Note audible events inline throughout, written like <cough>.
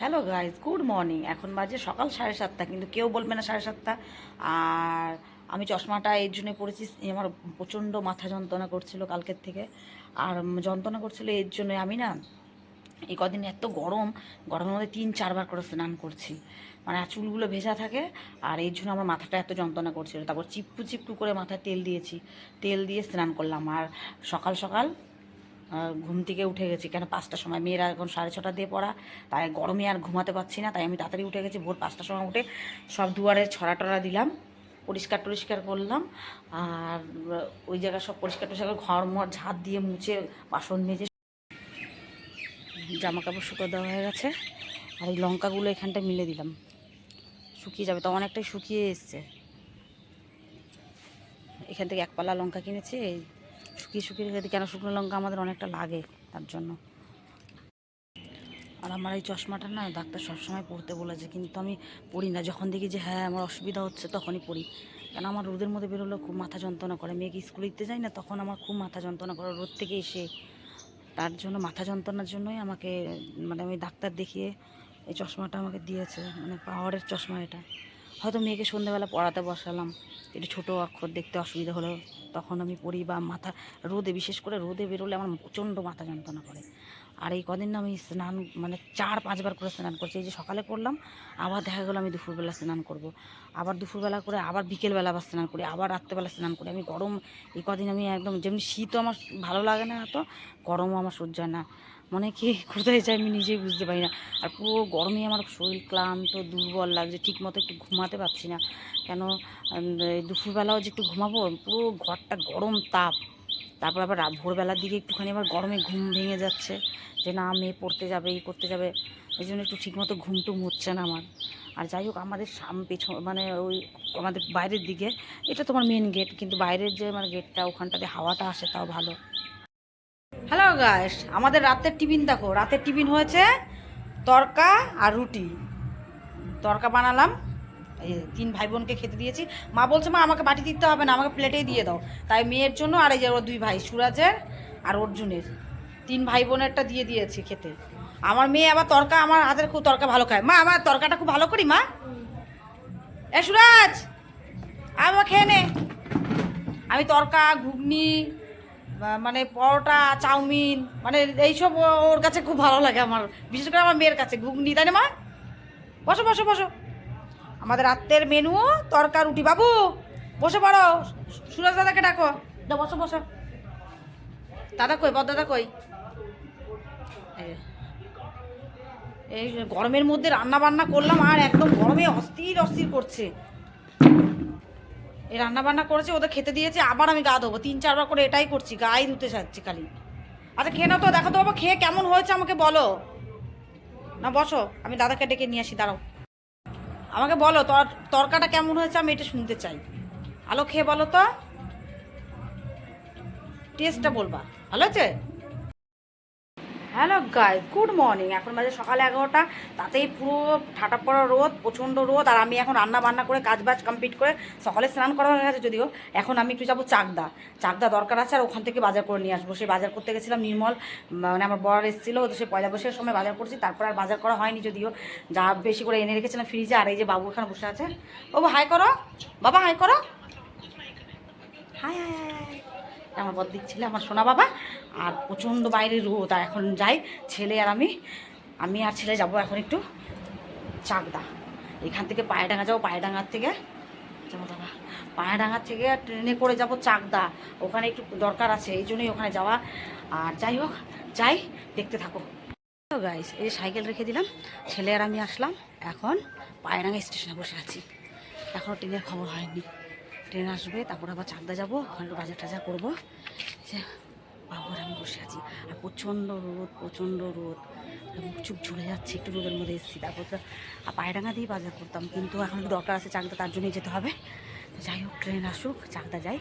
Hello guys good morning এখন বাজে সকাল সাড়ে সাতটা, কিন্তু কেউ বলবে না সাড়ে সাতটা। আর আমি চশমাটা এর জন্য পড়েছি আমার প্রচণ্ড মাথা যন্ত্রণা করছিল কালকের থেকে। আর যন্ত্রণা করছিল এর জন্য আমি না, এই কদিন এত গরম, গরমের মধ্যে তিন, চারবার করে স্নান করছি। মানে চুলগুলো ভেজা থাকে, আর এর জন্য আমার মাথাটা এত যন্ত্রণা করছিল। তারপর চিপকু চিপকু করে মাথায় তেল দিয়েছি। তেল দিয়ে স্নান করলাম। আর সকাল সকাল ঘুম থেকে উঠে গেছি। কেন পাঁচটার সময়? মেয়েরা এখন সাড়ে ছটা দিয়ে পড়া, তাই গরমে আর ঘুমাতে পারছি না, তাই আমি তাড়াতাড়ি উঠে গেছি, ভোর পাঁচটার সময় উঠে সব দুয়ারে ছড়া টড়া দিলাম, পরিষ্কার টরিষ্কার করলাম, আর ওই জায়গা সব পরিষ্কার টরিষ্কার ঘর মর ঝাঁট দিয়ে মুছে বাসন মেজে জামা কাপড় শুকো দেওয়া হয়ে গেছে, আর এই লঙ্কাগুলো এখানটা মিলে দিলাম। শুকিয়ে যাবে, তো অনেকটাই শুকিয়ে এসছে। এখান থেকে এক পালা লঙ্কা কিনেছি, এই শুকিয়ে শুকিয়ে রেখে দিই। কেন শুকনো লঙ্কা আমাদের অনেকটা লাগে তার জন্য। আর আমার এই চশমাটা না ডাক্তার সবসময় পড়তে বলেছে, কিন্তু আমি পড়ি না। যখন দেখি যে হ্যাঁ আমার অসুবিধা হচ্ছে, তখনই পড়ি। কেন আমার রোদের মধ্যে বেরোলে খুব মাথা যন্ত্রণা করে। মেয়েকে স্কুলে দিতে যাই না, তখন আমার খুব মাথা যন্ত্রণা করে রোদ থেকে এসে। তার জন্য মাথা যন্ত্রণার জন্যই আমাকে মানে আমি ডাক্তার দেখিয়ে এই চশমাটা আমাকে দিয়েছে। মানে পাওয়ারের চশমা এটা। হয়তো মেয়েকে সন্ধ্যেবেলা পড়াতে বসালাম। একটু ছোটো অক্ষর দেখতে অসুবিধা হলো তখন আমি পড়ি বা মাথা রোদে, বিশেষ করে রোদে বেরোলে আমার প্রচণ্ড মাথা যন্ত্রণা করে। আর এই কদিন আমি স্নান মানে চার, পাঁচবার করে স্নান করছি। এই যে সকালে করলাম আবার দেখা গেলো আমি দুপুরবেলা স্নান করব। আবার দুপুরবেলা করে, আবার বিকেলবেলা আবার স্নান করি, আবার রাত্রেবেলা স্নান করি। আমি গরম, এই কদিন আমি একদম, যেমনি শীতও আমার ভালো লাগে না এত, গরমও আমার সহ্য হয় না। মনে কি, কোথায় যাই আমি নিজেই বুঝতে পারি না। আর পুরো গরমে আমার শরীর ক্লান্ত, দুর্বল লাগছে ঠিক মতো একটু ঘুমাতে পারছি না। কেন দুপুরবেলাও যে একটু ঘুমাবো, পুরো ঘরটা গরম তাপ। তারপর আবার ভোরবেলার দিকে একটুখানি আবার গরমে ঘুম ভেঙে যাচ্ছে। যে না, মেয়ে পড়তে যাবে এই করতে যাবে, এই জন্য একটু ঠিকমতো ঘুম টুম হচ্ছে না আমার। আর যাই হোক, আমাদের সাম, পেছন মানে ওই আমাদের বাইরের দিকে, এটা তোমার মেন গেট কিন্তু বাইরের যে মানে গেটটা ওখানটাতে হাওয়াটা আসে, তাও ভালো। হ্যালো গাইস আমাদের রাতের টিফিন দেখো। রাতের টিফিন হয়েছে তরকা আর রুটি। তরকা বানালাম। এই তিন ভাই বোনকে খেতে দিয়েছি। মা বলছে, মা, আমাকে বাটি দিতে হবে না, আমাকে প্লেটেই দিয়ে দাও। তাই মেয়ের জন্য আর এই যে দুই ভাই, সুরাজের আর অর্জুনের। তিন ভাই বোনেরটা দিয়ে দিয়েছি খেতে। আমার মেয়ে আবার তরকা, আমার হাতের খুব তরকা ভালো খায়। মা, আমার তরকাটা খুব ভালো করি, মা? এ সুরাজ আমার খেয়ে নে। আমি তরকা, ঘুগনি মানে পরোটা, চাউমিন মানে এইসব ওর কাছে খুব ভালো লাগে আমার। বিশেষ করে আমার মেয়ের কাছে, ঘুগনি, তাই না মা? বসো বসো বসো। আমাদের রাত্রের মেনু, তরকার রুটি। বাবু, বসে পড়ো। সুরজ দাদাকে ডাকো। বসো বসো। দাদা কই? বদ দাদা কই? এই গরমের মধ্যে রান্না বান্না করলাম আর একদম গরমে অস্থির অস্থির করছে। এই রান্না বান্না করেছে, ওদের খেতে দিয়েছে, আবার আমি গা দেবো তিন, চারবার করে এটাই করছি, গায়ে ধুতে চাচ্ছি খালি। আচ্ছা খেয়ে নাও তো, দেখো তো বাবা, খেয়ে কেমন হয়েছে আমাকে বলো। না, বসো, আমি দাদাকে ডেকে নিয়ে আসি, দাঁড়াও। আমাকে বলো, তর তরকাটা কেমন হয়েছে আমি এটা শুনতে চাই। আলো, খেয়ে বলো তো। টেস্টটা বলবা। ভালো আছে হ্যালো গাইজ গুড মর্নিং এখন বাজে সকাল এগারোটা। তাতেই পুরো ঠাটা পড়া রোদ, প্রচণ্ড রোদ, আর আমি এখন রান্না বান্না করে কাজ বাজ কমপ্লিট করে সকালে স্নান করা হয়ে গেছে যদিও, এখন আমি একটু যাব চাকদা। চাকদা দরকার আছে, আর ওখান থেকে বাজার করে নিয়ে আসব। সেই বাজার করতে গেছিলাম নির্মল মানে আমার বর এসেছিল সে পয়লা বৈশাখের সময় বাজার করছি, তারপর আর বাজার করা হয়নি যদিও। যা বেশি করে এনে রেখেছিলাম ফ্রিজে আর এই যে বাবু এখানে বসে আছে। ও হাই করো। বাবা হাই করো। Hi hi hi. আমার বর দিচ্ছিল, আমার সোনা বাবা। আর প্রচণ্ড বাইরে রোদ, আর এখন যাই, ছেলে আর আমি আমি আর ছেলে যাব এখন একটু চাকদা। এখান থেকে পায়ডাঙ্গা যাব, পায়ডাঙ্গার থেকে, যাব দাদা। পায়ডাঙ্গার থেকে ট্রেনে করে যাব চাকদা। ওখানে একটু দরকার আছে, এই জন্যই ওখানে যাওয়া। আর যাই হোক, যাই, দেখতে থাকো। গাইস এই যে সাইকেল রেখে দিলাম, ছেলে আর আমি আসলাম। এখন পায়ডাঙ্গা স্টেশনে বসে আছি। এখনও ট্রেনের খবর হয়নি। ট্রেন আসবে, তারপর আবার চাকদা যাব, ওখানে বাজার টাজার করব। সে বাবুর আমি বসে আছি। আর প্রচণ্ড রোদ প্রচণ্ড রোদ। মুখ চুপ ঝুলে যাচ্ছে, একটু রোদের মধ্যে এসেছি। তারপর তো আর পায়ডাঙ্গা দিয়েই বাজার করতাম। কিন্তু এখন দরকার আছে চাকদা তার জন্যই যেতে হবে। যাই হোক, ট্রেন আসুক চাকদা যাই।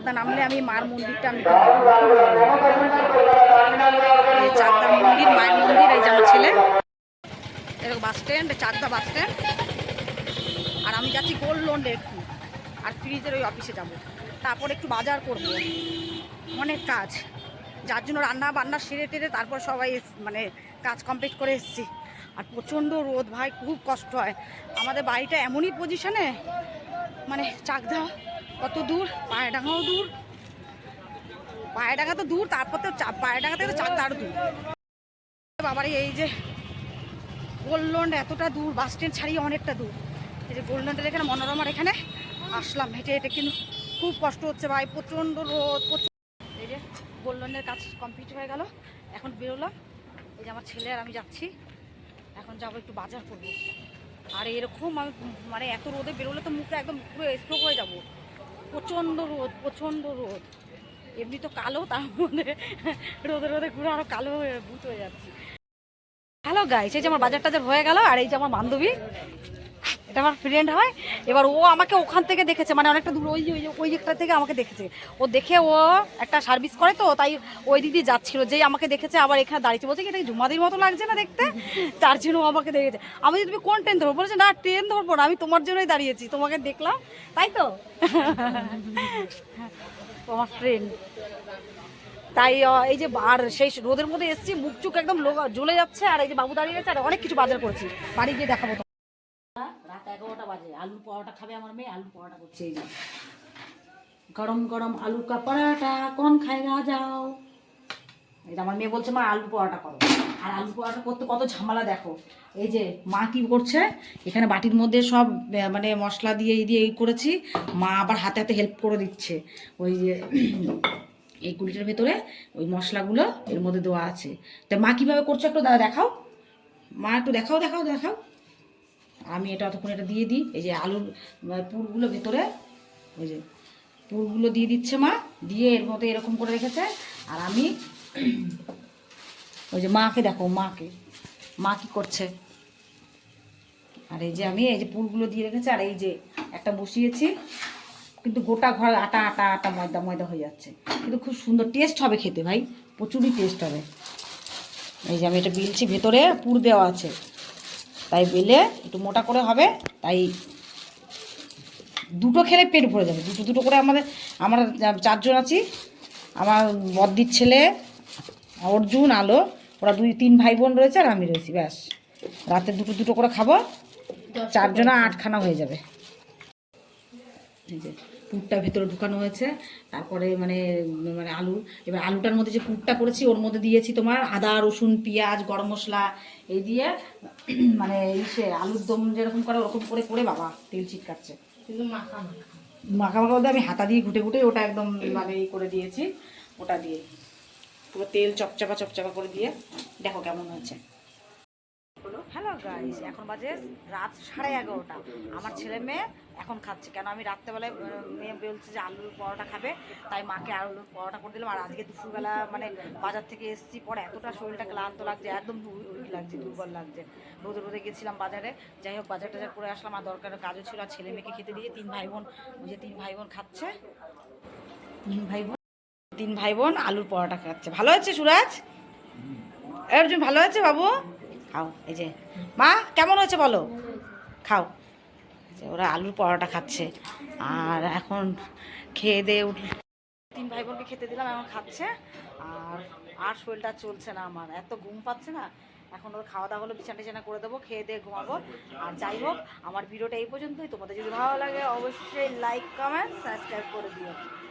চাকদা নামলে আমি মার মন্দিরটা আমি চাকদা মন্দির, মায়ের মন্দির, এই যে ছেলে। এরকম bus stand Chakdah bus stand আর আমি যাচ্ছি গোল্ড লোন্ডে একটু আর ফ্রিজের ওই অফিসে যাব। তারপর একটু বাজার করব। অনেক কাজ। যার জন্য রান্না বান্না সেরে টেরে তারপর সবাই মানে কাজ কমপ্লিট করে এসেছি। আর প্রচণ্ড রোদ ভাই, খুব কষ্ট হয়। আমাদের বাড়িটা এমনই পজিশনে মানে চাকদা কত দূর? পায়ডাঙ্গাও দূর। পায়ডাঙ্গা তো দূর, তারপর তো পায়ডাঙ্গা থেকে তো আরও দূর। বাবার, এই যে গোল্ডন্ড এতটা দূর, বাস স্ট্যান্ড ছাড়িয়ে অনেকটা দূর। এই যে গোল্ডন্ডের এখানে, মনোরমার এখানে আসলাম, হেঁটে হেঁটে কিন্তু খুব কষ্ট হচ্ছে ভাই, প্রচণ্ড রোদ প্রচুর এই যে গোল্ডন্ডের কাজ কমপ্লিট হয়ে গেল। এখন বেরোলাম। এই যে আমার ছেলে আর আমি যাচ্ছি। এখন যাব একটু বাজার করব। আর এরকম আমি মানে এত রোদে বেরোলে তো মুখে একদম পুরো স্ট্রোক হয়ে যাব। প্রচণ্ড রোদ প্রচণ্ড রোদ। এমনি তো কালো, তার মধ্যে রোদে রোদে ঘুরে আরও কালো হয়ে, ভূত হয়ে যাচ্ছে। হ্যালো এই যে আমার বাজার টাজার হয়ে গেল, আর এই যে আমার বান্ধবী এটা আমার ফ্রেন্ড হয়। এবার ও আমাকে ওখান থেকে দেখেছে মানে অনেকটা দূর, ওই ওই ওই একটা থেকে আমাকে দেখেছে। ও দেখে ও একটা সার্ভিস করে তো, তাই ওই দিদি যাচ্ছিল। যেই আমাকে দেখেছে, আবার এখানে দাঁড়িয়েছে। বলছে কি, এটা জুমাদির মতো লাগছে না দেখতে? তার জন্য ও আমাকে দেখেছে। আমি তুমি কোন ট্রেন ধরবো? বলেছে, না ট্রেন ধরবো না। আমি তোমার জন্যই দাঁড়িয়েছি। তোমাকে দেখলাম। তাই তো? আমার ফ্রেন্ড তাই এই যে, আর সেই রোদের মধ্যে এসেছি, মুখ চুক একদম জ্বলে যাচ্ছে, আর এই যে বাবু দাঁড়িয়ে আছে, আর অনেক কিছু বাজার করেছি। বাড়ি গিয়ে দেখাবো বাজে আলু পরোটা খাবে আমার মেয়ে আলু পরোটা করছে এই গরম গরম আলু কা পরোটা কোন খায়গা যাও। যে আমার মেয়ে বলছে, মা, আলু পরোটা করো। আর আলু পরোটা করতে কত ঝামেলা, দেখো। এই যে মা কি করছে, এখানে বাটির মধ্যে সব মানে মশলা দিয়ে, এই দিয়ে, এই করেছি। মা আবার হাতে হাতে হেল্প করে দিচ্ছে। ওই যে, <clears throat> এই কুলিটার ভেতরে ওই মশলাগুলো এর মধ্যে দেওয়া আছে। তা মা কীভাবে করছে একটু দা- দেখাও। মা একটু দেখাও দেখাও দেখাও। আমি এটা অতক্ষণ এটা দিয়ে দিই। এই যে আলুর পুরগুলো ভেতরে, ওই যে পুরগুলো দিয়ে দিচ্ছে মা, দিয়ে এর মধ্যে এরকম করে রেখেছে। আর আমি, ওই যে মাকে দেখো, মাকে, মা কি করছে? আর এই যে আমি, এই যে পুরগুলো দিয়ে রেখেছি, আর এই যে একটা বসিয়েছি, কিন্তু গোটা ঘর আটা আটা আটা, ময়দা ময়দা হয়ে যাচ্ছে। কিন্তু খুব সুন্দর টেস্ট হবে খেতে ভাই, প্রচুরই টেস্ট হবে। এই যে আমি এটা বিলছি, ভেতরে পুর দেওয়া আছে। তাই বেলে একটু মোটা করে হবে তাই দুটো খেলে পেট ভরে যাবে। দুটো দুটো করে আমাদের আমরা চারজন আছি আমার বদ্দির ছেলে অর্জুন আলো ওরা দুই তিন ভাই বোন রয়েছে আর আমি রয়েছি ব্যাস। রাতে দুটো দুটো করে খাব চারজনা আটখানা হয়ে যাবে। এই যে পুরটা ভেতরে ঢুকানো হয়েছে তারপরে মানে মানে আলু এবার আলুটার মধ্যে যে পুরটা করেছি ওর মধ্যে দিয়েছি তোমার আদা রসুন পেঁয়াজ গরম মশলা এই দিয়ে <clears throat> মানে ইসে আলুর দম যেরকম করে ওরকম করে করে বাবা তেল ছিটকাচ্ছে। মাখা মাখা বলতে আমি হাতা দিয়ে ঘুটে ঘুটে ওটা একদম মানে ই করে দিয়েছি ওটা দিয়ে। পুরো তেল চপচাপা চপচাপা করে দিয়ে দেখো কেমন হয়েছে। হ্যালো গাইস এখন বাজে রাত সাড়ে এগারোটা। আমার ছেলে মেয়ে এখন খাচ্ছে। কেন আমি রাত্রেবেলায় মেয়ে বলছে যে আলুর পরোটা খাবে তাই মাকে আলুর পরোটা করে দিলাম। আর আজকে দুপুরবেলা মানে বাজার থেকে এসেছি পরে এতটা শরীরটা ক্লান্ত লাগছে একদম উইক লাগছে দুর্বল লাগছে। রোদে রোদে গেছিলাম বাজারে। যাই হোক বাজার টাজার করে আসলাম আর দরকার কাজও ছিল। আর ছেলে মেয়েকে খেতে দিয়ে তিন ভাই বোন ওই যে তিন ভাই বোন খাচ্ছে। তিন ভাই বোন তিন ভাই বোন আলুর পরোটা খাচ্ছে। ভালো হচ্ছে সুরাজ? অর্জুন ভালো আছে বাবু? খাও, এই যে। মা, কেমন হয়েছে বলো? খাও। যে ওরা আলুর পরোটা খাচ্ছে। আর এখন খেয়ে দিয়ে উঠল। তিন ভাই বোনকে খেতে দিলাম, এখন খাচ্ছে। আর আর শরীরটা চলছে না আমার। এত ঘুম পাচ্ছে না। এখন ওর খাওয়া দাওয়া হলো, বিছানা টিছানা করে দেবো, খেয়ে দিয়ে ঘুমাবো। আর যাই হোক, আমার ভিডিওটা এই পর্যন্তই। তোমাদের যদি ভালো লাগে, অবশ্যই লাইক কমেন্ট সাবস্ক্রাইব করে দিও।